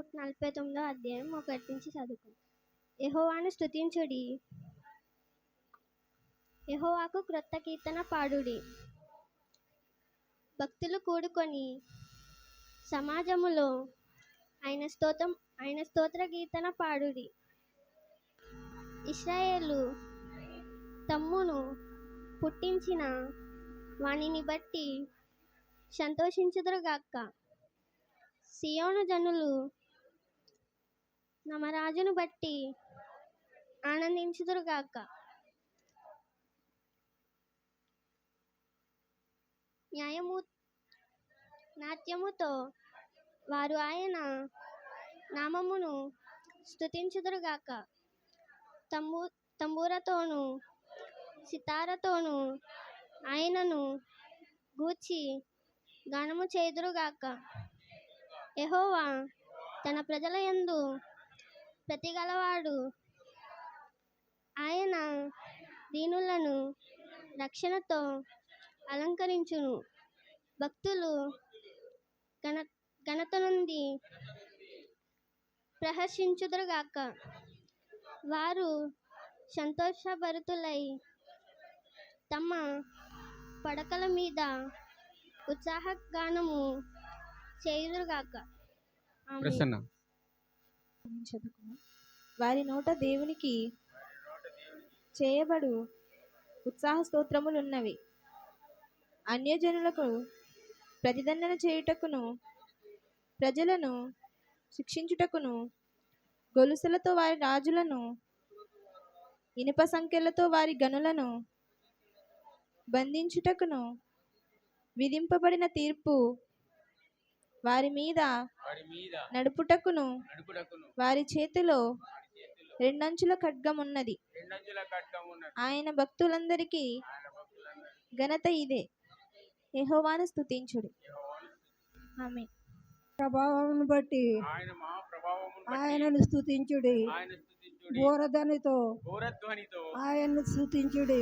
నూట నలభై తొమ్మిదో అధ్యాయం ఒకటి నుంచి చదువుకుందాం. యహోవాను స్థుతించుడి యెహోవాకు క్రొత్త కీర్తన పాడుడి. భక్తులు కూడుకొని సమాజములో ఆయన స్తోత్రం ఆయన స్తోత్ర కీర్తన పాడుడి. ఇస్రాయేలు తమ్మును పుట్టించిన వానిని బట్టి సంతోషించుదురుగాక. సియోను జనులు నమరాజును బట్టి ఆనందించుదురుగాక న్యాయము నాట్యముతో వారు ఆయన నామమును స్తుతించుదురుగాక తంబూ తంబూరతోనూ సితారతోనూ ఆయనను గూర్చి గానము చేదురుగాక ఎహోవా తన ప్రజల యందు ప్రతిగలవాడు. ఆయన దీనులను రక్షణతో అలంకరించును. భక్తులు ఘన ఘనత నుండి ప్రహర్షించుదురుగాక. వారు సంతోషభరితులై తమ పడకల మీద ఉత్సాహగానము చేయుదురుగాక. ప్రసన్న. చదువుకుందాం. వారి నోట దేవునికి చేయబడు ఉత్సాహ స్తోత్రములున్నవి అన్యజనులకు ప్రతిదండన చేయుటకును ప్రజలను శిక్షించుటకును గొలుసులతో వారి రాజులను ఇనుప సంఖ్యలతో వారి గనులను బంధించుటకును విధింపబడిన తీర్పు వారి మీద వారి మీద నడుపుటకును నడుపుటకును వారి చేతిలో రెండంచుల ఖడ్గం ఉన్నది రెండంచుల ఖడ్గం ఉన్నది ఆయన భక్తులందరికీ ఘనత ఇదే. యెహోవాను స్తుతించుడు. ఆమె ప్రభావం బట్టి ఆయనను స్తుతించుడి. ఆయన స్తుతించుడి. బోరధనితో ఘోరధ్వనితో ఆయన్ను స్తుతించుడి.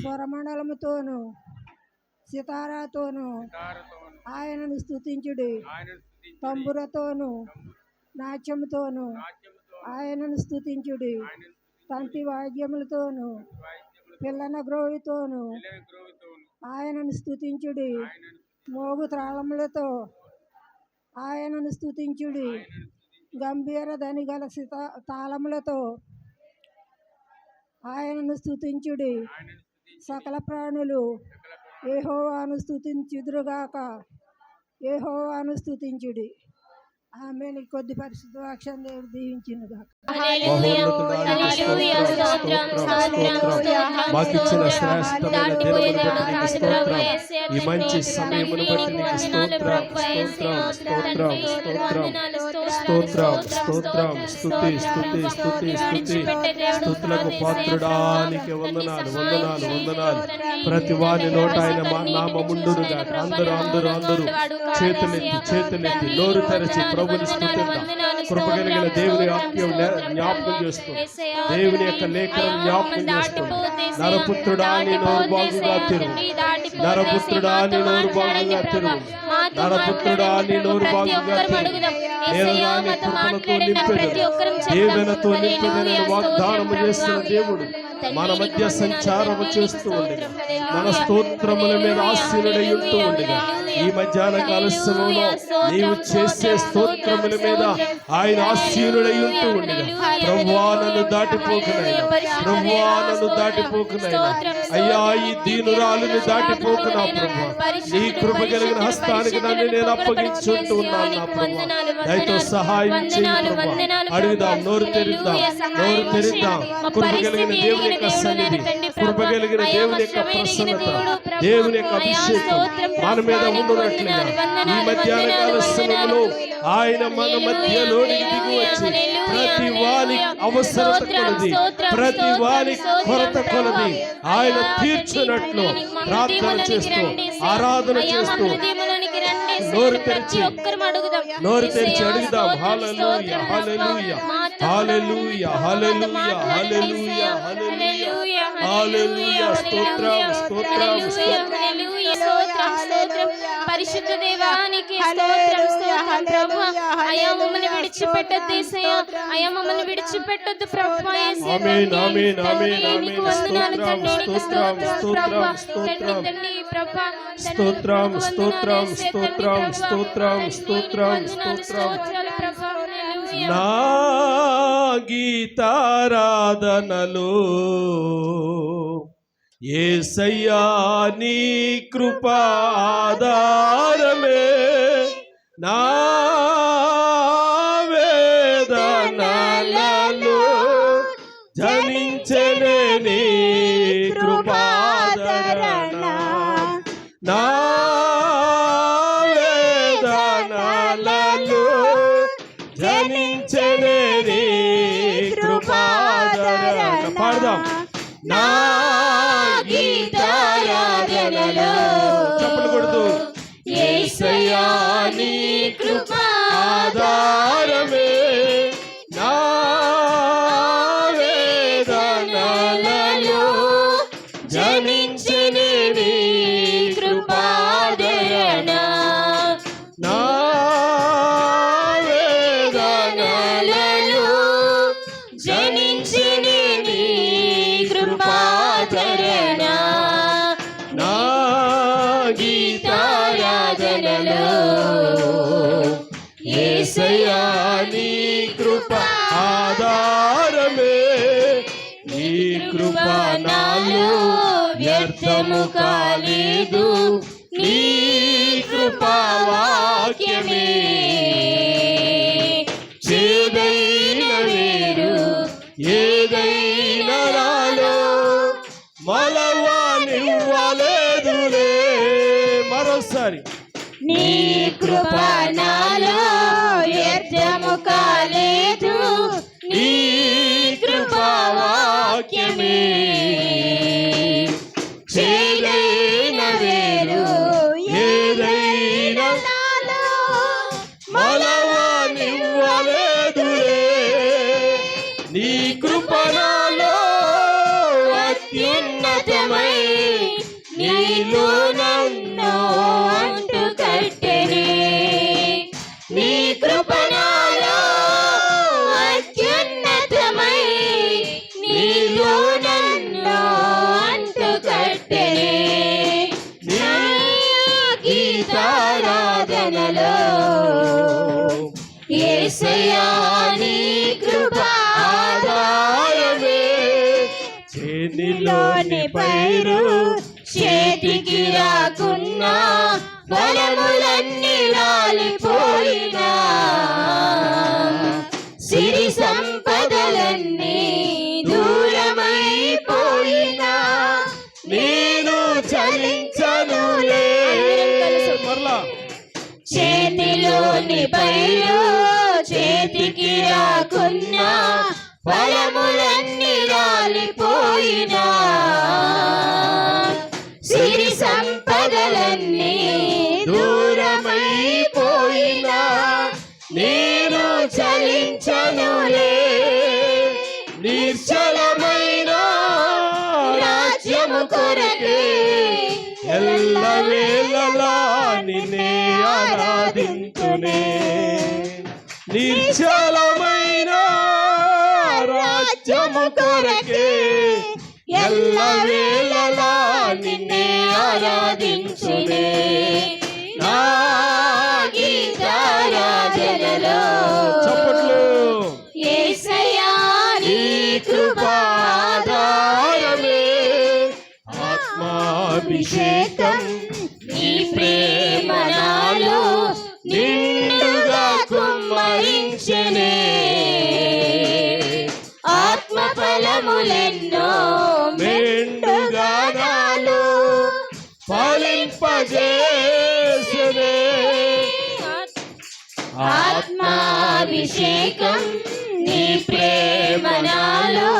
స్వరమండలముతోను సితారాతోను తారతోను ఆయనను స్తుతించుడి తంబురతోను నాట్యముతోను నాట్యముతో ఆయనను స్తుతించుడి ఆయన తంతి వాద్యములతోను పిల్లన గ్రోవితోను ఆయనను స్తుతించుడి ఆయన మోగు త్రాళములతో ఆయనను స్తుతించుడి గంభీర ధనిగల సిత తాళములతో ఆయనను స్తుతించి సకల ప్రాణులు ఏహోవాను స్థుతించుదురుగాక ఏహోవాను స్థుతించుడి ఆమె కొద్ది పరిశుద్ధ వాక్షన్ దేవుడు మాకిచ్చిన శ్రేష్టమైన స్తోత్రం. ఈ మంచి సమయమును బట్టి నీకు స్తోత్రం స్తోత్రం స్తోత్రం స్తోత్రం. స్తోత్రం స్తోత్రం స్తుతి స్తుతి స్తుతి స్తుతి స్తుతులకు పాత్రుడానికి వందనాలు వందనాలు. వందనాలు ప్రతి వాని నోట ఆయన మా నామముండునుగా అందరూ అందరూ అందరూ చేతులెత్తి చేతులెత్తి నోరు తెరచి ప్రభుని స్తుతిద్దాం కృప కలిగిన దేవుని జ్ఞా- జ్ఞాపకం చేస్తుంది దేవుని యొక్క లేఖనం జ్ఞాపకం చేస్తుంది నరపుత్రుడా నీ నోరు బాగుగా తెరువు. నరపుత్రుడా నీ నోరు బాగుగా తెరువు నరపుత్రుడా నీ నోరు నింపెదను దేవునితో నింపెదనని వాగ్దానము చేస్తున్న దేవుడు. మన మధ్య సంచారము చేస్తూ ఉండగా మన స్తోత్రముల మీద ఆశీనుడై ఉంటూ ఉండగా ఈ మధ్యాహ్న కాల సమయంలో నీవు చేసే స్తోత్రముల మీద ఆయన ఆశీనుడై ఉంటూ ఉండగా నన్ను దాటిపోకునైనా. ప్రభువా నన్ను దాటిపోకునైనా. అయ్యా ఈ దీనురాలుని దాటిపోకునా ప్రభు. నీ కృప కలిగిన హస్తానికి నన్ను నేను అప్పగించుంటూ ఉన్నాను నా ప్రభు. దయతో సహాయం చేయి అడుగుదాం నోరు తెరుద్దాం? నోరు తెరుద్దాం? కృప కలిగిన దేవుని యొక్క సన్నిధి కృప కలిగిన దేవుని యొక్క ప్రసన్నత. దేవుని యొక్క అభిషేకం. మన మీద ఉండునట్లుగా ఈ మధ్యాహ్న కాల సమయంలో ఆయన మన మధ్యలోనికి దిగి వచ్చి వాని అవసరత కొలది. ప్రతి వాని కొరత కొలది. ఆయన తీర్చునట్లు ప్రార్థన చేస్తూ ఆరాధన చేస్తూ నోరు తెరిచి నోరు తెరిచి అడుగుదాం. Hallelujah hallelujah hallelujah hallelujah hallelujah hallelujah hallelujah స్తోత్రం స్తోత్రం స్తోత్రం. పరిశుద్ధ దేవానికి స్తోత్రం స్తోత్రం ప్రభు అయా మమ్మల్ని విడిచిపెట్టొద్దు ఏసయ్యా మమ్మల్ని విడిచిపెట్టొద్దు ప్రభా. నీకు వందనాలు స్తోత్రం, తండ్రి, నీకు స్తోత్రం, స్తోత్రం స్తోత్రం, ప్రభా. స్తోత్రం. తండ్రి, తండ్రి, ప్రభా. తండ్రి, స్తోత్రం, ప్రభా. నా గీతారాధనలో ఏసయ్యా నీ కృపాధారమే నా వేదనలలో జనించనే నీ కృపాధరణ నా వేదనలలో జనించనే నీ కృపాధరణ పాడదాం. నా నీ కృపాధారమే ఏసయ్యా నీ కృప ఆధారమే. నీ కృప నాలో వ్యర్థము కాలేదు. నీ కృపా వాక్యమే. చేదైన వేరు ఏదైనా రాలో. మలవా నివ్వలేదులే మరోసారి. నీ కృప చేనిలోని పైరు చేతికి రాకున్నా ఫలములన్నీ రాలిపోయినా. సిరి సంపదలన్నీ దూరమైపోయినా. నేను చలించనులే మరలా. చేతిలోని పైరు చేతికి రాకున్నా ఫలములన్నీ కాలిపోయినా సిరి సంపదలన్నీ దూరమైపోయినా. నేను చలించనులే నిశ్చలమైన రాజ్యము కొరకే ఎల్లవేళలా నిన్నే ఆరాధించునే నిర్చలమైన రాజ్యము కొరకే ఎల్లవేళలా నిన్నే ఆరాధించునే. నా గీతారాధనలో చప్పట్లు. యేసయ్యా నీ కృపాధారమే. ఆత్మాభిషేకం. నీ ప్రేమ ఫలములెన్నో మెండుగా నాలో ఆత్మాభిషేకం నీ ప్రేమనాలో నాలో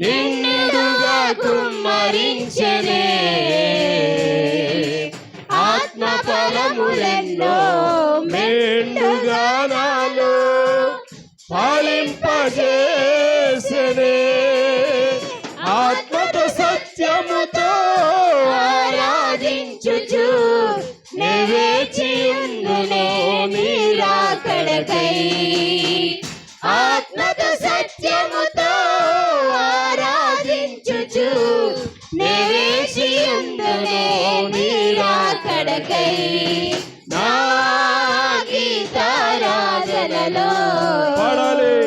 నిండుగా కుమ్మరించనే ఆత్మ ఫలములెన్నో మెండుగా నాలో నే వేచి ఉందునే నీ రాకడకై ఆత్మతో సత్యముతో ఆరాధించుచు. నివేశియుందునే నీరాకడకై నా గీతారాధనలో. పాడాలి.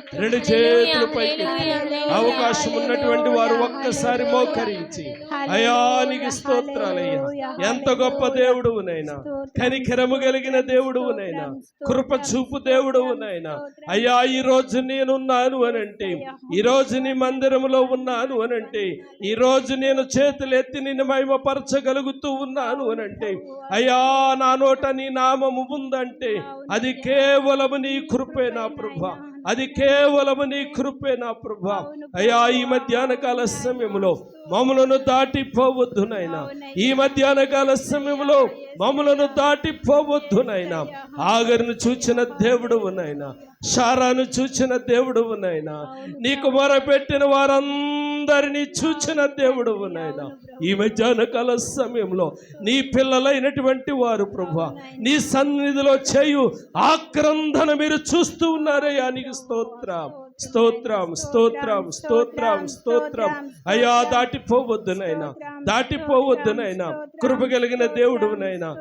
రెండు చేతులు హల్లెలూయా. అవకాశం ఉన్నటువంటి వారు ఒక్కసారి మోకరించి అయానికి స్తోత్రాలయ్యా. ఎంత గొప్ప దేవుడువునైనా కనికరము కలిగిన దేవుడువునైనా కృప చూపు దేవుడువునైనా అయ్యా ఈ రోజు నేనున్నాను అనంటే ఈ రోజు నీ మందిరములో ఉన్నాను అనంటే ఈ రోజు నేను చేతులు ఎత్తి నిన్ను మహిమపరచగలుగుతూ ఉన్నాను అనంటే అయ్యా నా నోట నీ నామము ఉందంటే అది కేవలము నీ కృపే నా ప్రభ. అది కేవలము నీ కృపే నా ప్రభ. అయ్యా ఈ మధ్యాహ్న కాల సమయంలో మమ్మలను దాటిపోవద్దు నాయనా. ఈ మధ్యాహ్న కాల సమయంలో మమ్మలను దాటిపోవద్దు నాయనా. ఆగరును చూచిన దేవుడు నాయనా. షారాను చూచిన దేవుడు నాయనా. నీకు మొరపెట్టిన వారందరినీ చూచిన దేవుడు నాయనా. ఈ మధ్యాహ్న కాల సమయంలో నీ పిల్లలైనటువంటి వారు ప్రభు నీ సన్నిధిలో చేయు ఆక్రందన మీరు చూస్తూ ఉన్నారయ్యా. నీకు స్తోత్రం స్తోత్రం స్తోత్రం స్తోత్రం స్తోత్రం. అయ్యా దాటిపోవద్దు నాయనా. దాటిపోవద్దు నాయనా. కృప కలిగిన దేవుడు నాయనా.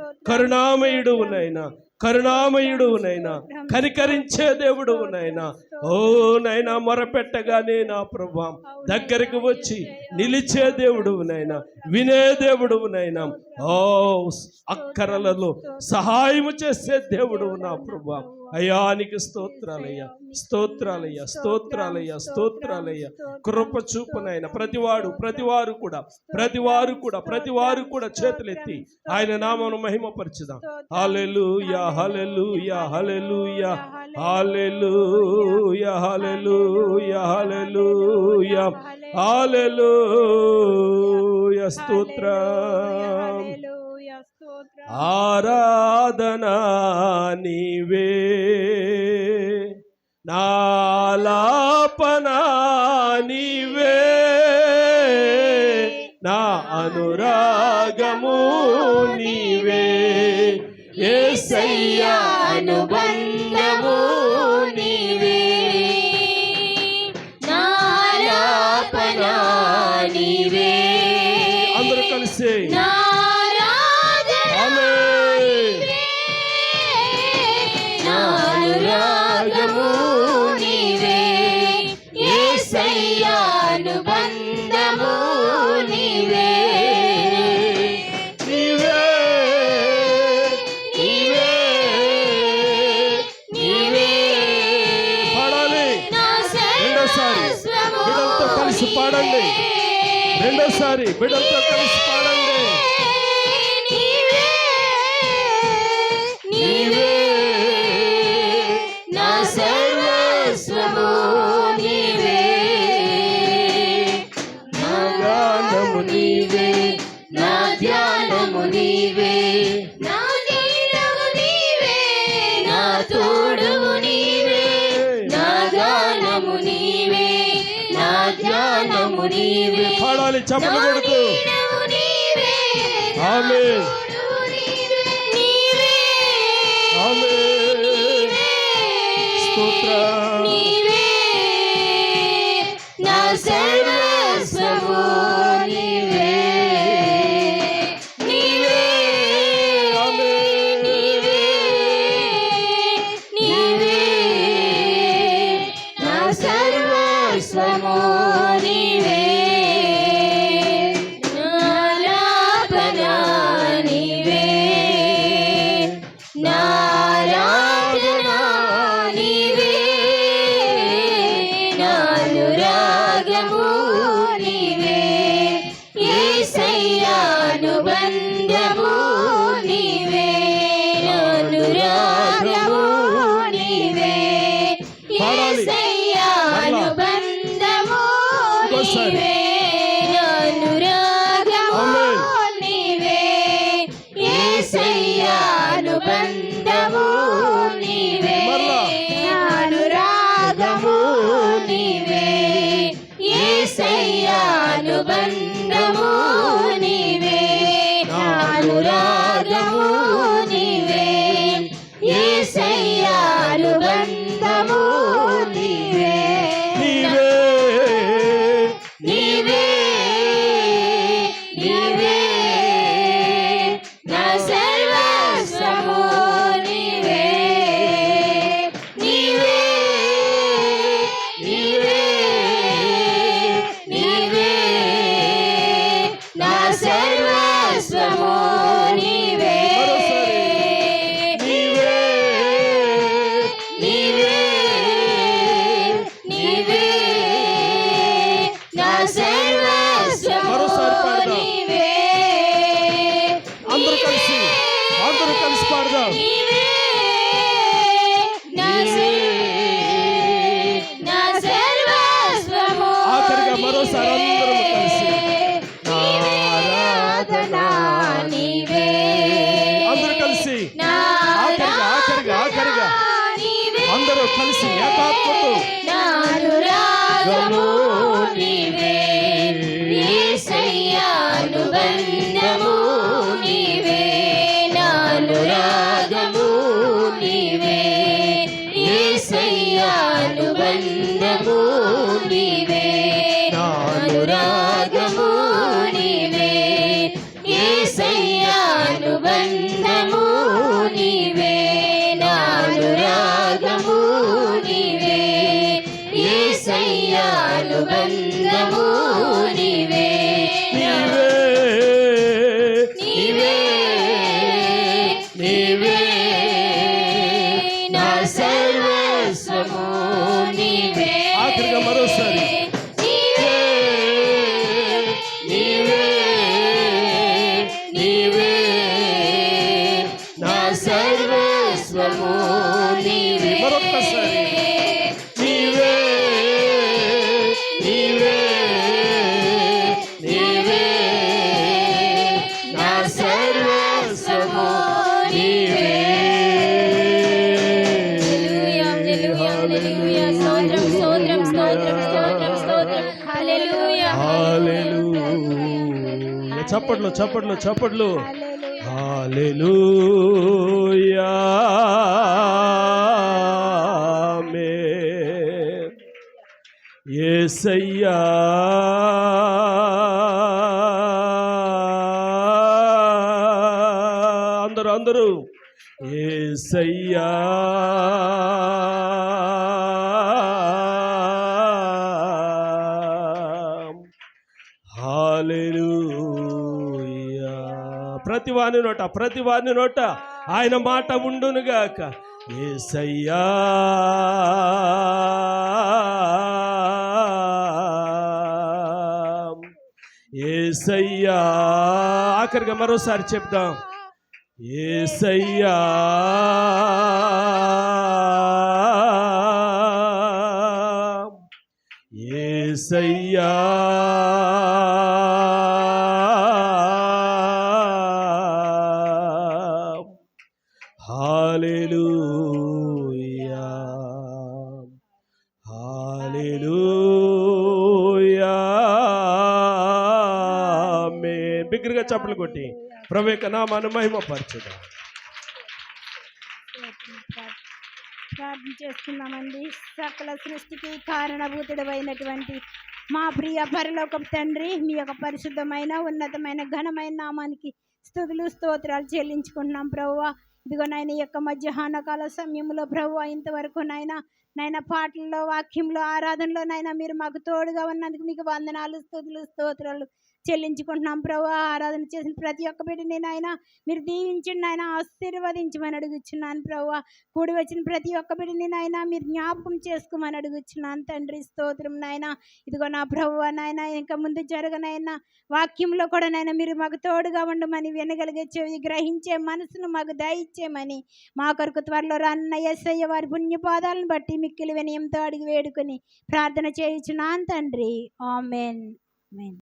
కరుణామయుడు నైనా కనికరించే దేవుడు నైనా. ఓ నైనా మొరపెట్టగానే నా ప్రభా? దగ్గరికి వచ్చి నిలిచే దేవుడు నైనా వినే దేవుడు నైనా. ఓ అక్కరలలో సహాయము చేసే దేవుడు నా ప్రభా. అయానికి స్తోత్రాలయ్యా స్తోత్రాలయ్యా స్తోత్రాలయ్యా స్తోత్రాలయ్యా కృప చూపునైనా ప్రతివాడు ప్రతివారు కూడా ప్రతివారు కూడా ప్రతివారు కూడా చేతులెత్తి ఆయన నామను మహిమపరచుదాం హల్లెలూయా హల్లెలూయా హల్లెలూయా హల్లెలూయా హల్లెలూయా హల్లెలూయా హల్లెలూయా స్తోత్రం ఆరాధనా నీవే. నాలాపనా నీవే. నా అనురాగము నీవే. ఏసయ్యా అనుబంధ బిడ్డలతో కలిసి పాడండి నా కొడుతూ నీవే ఆమేన్. స్తోత్రం. నా సర్వస్వము చప్పట్లు చప్పట్లు చప్పట్లు. హల్లెలూయా. యేసయ్యా అందరూ అందరూ. యేసయ్యా ప్రతి వాని నోట ప్రతి వాని నోట ఆయన మాట ఉండునుగాక ఏసయ్యా. ఏసయ్యా. ఆఖరిగా మరోసారి చెప్దాం. ఏసయ్యా. ఏసయ్యా. చప్పలు కొట్టి ప్రభు యొక్క నామాన్ని మహిమపరచుదాం. ప్రార్థన చేస్తున్నామండి. సకల సృష్టికి కారణభూతుడు అయినటువంటి మా ప్రియ పరలోకపు తండ్రి మీ యొక్క పరిశుద్ధమైన ఉన్నతమైన ఘనమైన నామానికి స్థుతులు స్తోత్రాలు చెల్లించుకుంటున్నాం ప్రభువ. ఇదిగో నాయన యొక్క మధ్యాహ్న కాల సమయంలో ప్రభు ఇంతవరకు నాయన నాయన పాటల్లో వాక్యంలో ఆరాధనలో నాయన మీరు మాకు తోడుగా ఉన్నందుకు మీకు వందనాలు స్థుతులు స్తోత్రాలు చెల్లించుకుంటున్నాం. ప్రభు ఆరాధన చేసిన ప్రతి ఒక్క బిడ్డని నాయన మీరు దీవించండి నాయన ఆశీర్వదించమని అడుగుచున్నాను ప్రభా. కూడి వచ్చిన ప్రతి ఒక్క బిడ్డని నాయన మీరు జ్ఞాపకం చేసుకోమని అడుగుచున్నాను. తండ్రి స్తోత్రం నాయన. ఇదిగో నా ప్రభు నాయన ఇంకా ముందు జరగనైనా వాక్యంలో కూడా నాయన మీరు మాకు తోడుగా ఉండమని వినగలిగే చెవి గ్రహించే మనసును మాకు దయచేయమని మా కొరకు త్వరలో రన్న ఎస్ఐ వారి పుణ్యపాదాలను బట్టి మిక్కిలి వినయంతో అడిగి వేడుకొని ప్రార్థన చేయించున్నాను తండ్రి. ఆమెన్. ఆమెన్.